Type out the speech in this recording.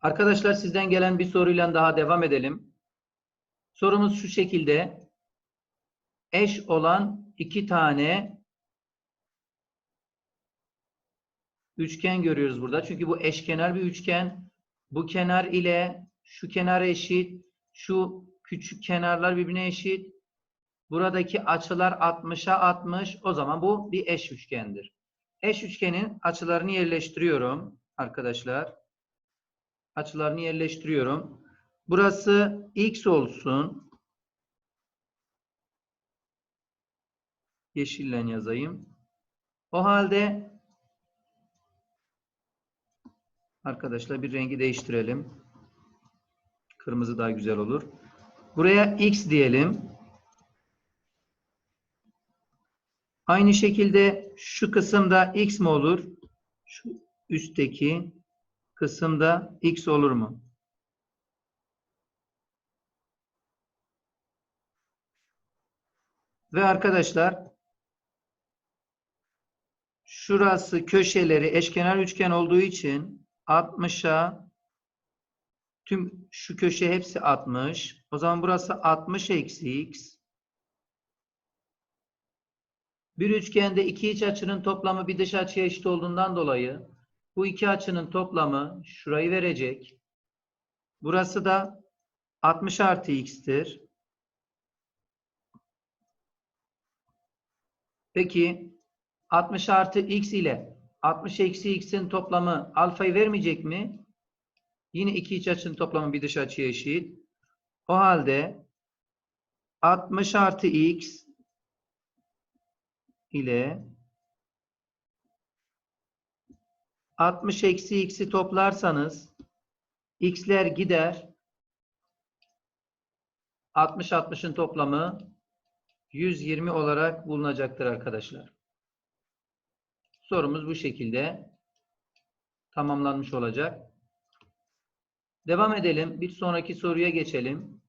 Arkadaşlar sizden gelen bir soruyla daha devam edelim. Sorumuz şu şekilde. Eş olan iki tane üçgen görüyoruz burada. Çünkü bu eşkenar bir üçgen. Bu kenar ile şu kenar eşit. Şu küçük kenarlar birbirine eşit. Buradaki açılar 60'a 60. O zaman bu bir eş üçgendir. Eş üçgenin açılarını yerleştiriyorum arkadaşlar. Açılarını yerleştiriyorum. Burası x olsun. Yeşille yazayım. O halde arkadaşlar bir rengi değiştirelim. Kırmızı daha güzel olur. Buraya x diyelim. Aynı şekilde şu kısımda x mi olur? Şu üstteki kısımda x olur mu? Ve arkadaşlar şurası köşeleri eşkenar üçgen olduğu için 60'a tüm şu köşe hepsi 60. O zaman burası 60 eksi x. Bir üçgende iki iç açının toplamı bir dış açıya eşit olduğundan dolayı bu iki açının toplamı şurayı verecek. Burası da 60 artı x'tir. Peki 60 artı x ile 60 eksi x'in toplamı alfayı vermeyecek mi? Yine iki iç açının toplamı bir dış açıya eşit. O halde 60 artı x ile 60 eksi x'i toplarsanız x'ler gider. 60 60'ın toplamı 120 olarak bulunacaktır arkadaşlar. Sorumuz bu şekilde tamamlanmış olacak. Devam edelim. Bir sonraki soruya geçelim.